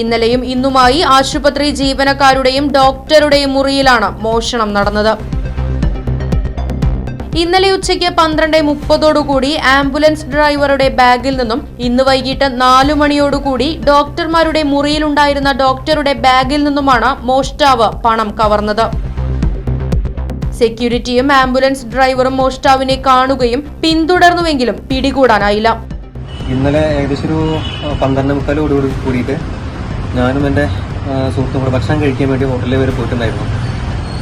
ഇന്നലെയും ഇന്നുമായി ആശുപത്രി ജീവനക്കാരുടെയും ഡോക്ടറുടെയും മുറിയിലാണ് മോഷണം നടന്നത്. ഇന്നലെ ഉച്ചയ്ക്ക് പന്ത്രണ്ട് മുപ്പതോടുകൂടി ആംബുലൻസ് ഡ്രൈവറുടെ ബാഗിൽ നിന്നും ഇന്ന് വൈകിട്ട് നാലു മണിയോടുകൂടി ഡോക്ടർമാരുടെ മുറിയിലുണ്ടായിരുന്ന ഡോക്ടറുടെ ബാഗിൽ നിന്നുമാണ് മോഷ്ടാവ് പണം കവർന്നത്. സെക്യൂരിറ്റിയും ആംബുലൻസ് ഡ്രൈവറും മോഷ്ടാവിനെ കാണുകയും പിന്തുടർന്നുവെങ്കിലും പിടികൂടാനായില്ല. ഇന്നലെ ഏകദേശം ഒരു പന്ത്രണ്ട് മുക്കാലോടുകൂടി കൂടിയിട്ട് ഞാനും എന്റെ സുഹൃത്തും കൂടെ ഭക്ഷണം കഴിക്കാൻ വേണ്ടി ഹോട്ടലിൽ വരെ പോയിട്ടുണ്ടായിരുന്നു.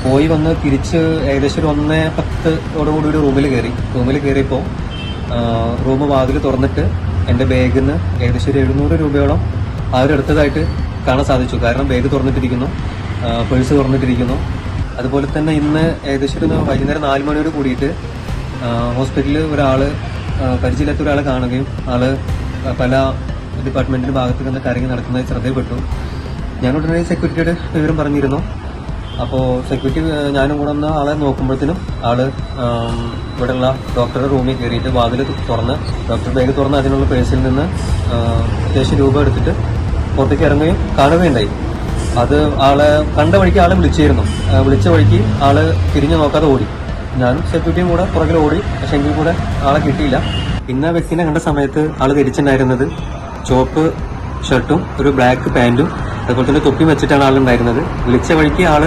പോയി വന്ന് തിരിച്ച് ഏകദേശം ഒരു ഒന്ന് പത്തോടുകൂടി ഒരു റൂമിൽ കയറി. റൂമിൽ കയറിയപ്പോൾ റൂം വാതിൽ തുറന്നിട്ട് എന്റെ ബാഗിൽ നിന്ന് ഏകദേശം ഒരു എഴുന്നൂറ് രൂപയോളം അവരെടുത്തതായിട്ട് കാണാൻ സാധിച്ചു. കാരണം ബാഗ് തുറന്നിട്ടിരിക്കുന്നു പേഴ്സ് തുറന്നിട്ടിരിക്കുന്നു. അതുപോലെ തന്നെ ഇന്ന് ഏകദേശം ഒരു വൈകുന്നേരം നാല് മണിയോട് കൂടിയിട്ട് ഹോസ്പിറ്റലിൽ ഒരാൾ പരിചയമില്ലാത്ത ഒരാളെ കാണുകയും ആൾ പല ഡിപ്പാർട്ട്മെന്റിന്റെ ഭാഗത്ത് നിന്ന് കാര്യങ്ങൾ നടക്കുന്നത് ശ്രദ്ധയിൽപ്പെട്ടു. ഞാൻ ഉടനെ സെക്യൂരിറ്റിയുടെ വിവരം പറഞ്ഞിരുന്നു. അപ്പോൾ സെക്യൂരിറ്റി ഞാനും കൂടെ ഒന്ന് ആളെ നോക്കുമ്പോഴത്തേനും ആൾ ഇവിടെയുള്ള ഡോക്ടറുടെ റൂമിൽ കയറിയിട്ട് വാതിൽ തുറന്ന് ഡോക്ടർ ബാഗ് തുറന്ന് അതിനുള്ള പേഴ്സിൽ നിന്ന് അത്യാവശ്യം രൂപ എടുത്തിട്ട് പുറത്തേക്ക് ഇറങ്ങുകയും കാണുകയുണ്ടായി അത് ആളെ കണ്ട വഴിക്ക് ആളെ വിളിച്ചിരുന്നു. വിളിച്ച വഴിക്ക് ആൾ തിരിഞ്ഞു നോക്കാതെ ഓടി. ഞാനും സെക്യൂരിറ്റിയും കൂടെ പുറകിൽ ഓടി പക്ഷെ എങ്കിൽ കൂടെ ആളെ കിട്ടിയില്ല. ഇന്ന വ്യക്തിനെ കണ്ട സമയത്ത് ആൾ ധരിച്ചിട്ടുണ്ടായിരുന്നത് ചുവപ്പ് ഷർട്ടും ഒരു ബ്ലാക്ക് പാന്റും അതുപോലെ തന്നെ തൊപ്പി വെച്ചിട്ടാണ് ആളുണ്ടായിരുന്നത് വിളിച്ച വഴിക്ക് ആൾ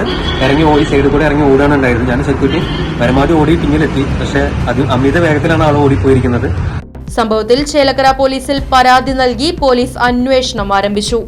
ഇറങ്ങി ഓടി സൈഡിൽ കൂടെ ഇറങ്ങി ഓടാണ് ഉണ്ടായിരുന്നത്. ഞാൻ സെക്യൂരിറ്റി പരമാവധി ഓടി പിന്നിലെത്തി. പക്ഷെ അത് അമിത വേഗത്തിലാണ് ആൾ ഓടിപ്പോയിരിക്കുന്നത്. സംഭവത്തിൽ ചേലക്കര പോലീസിൽ പരാതി നൽകി പോലീസ് അന്വേഷണം ആരംഭിച്ചു.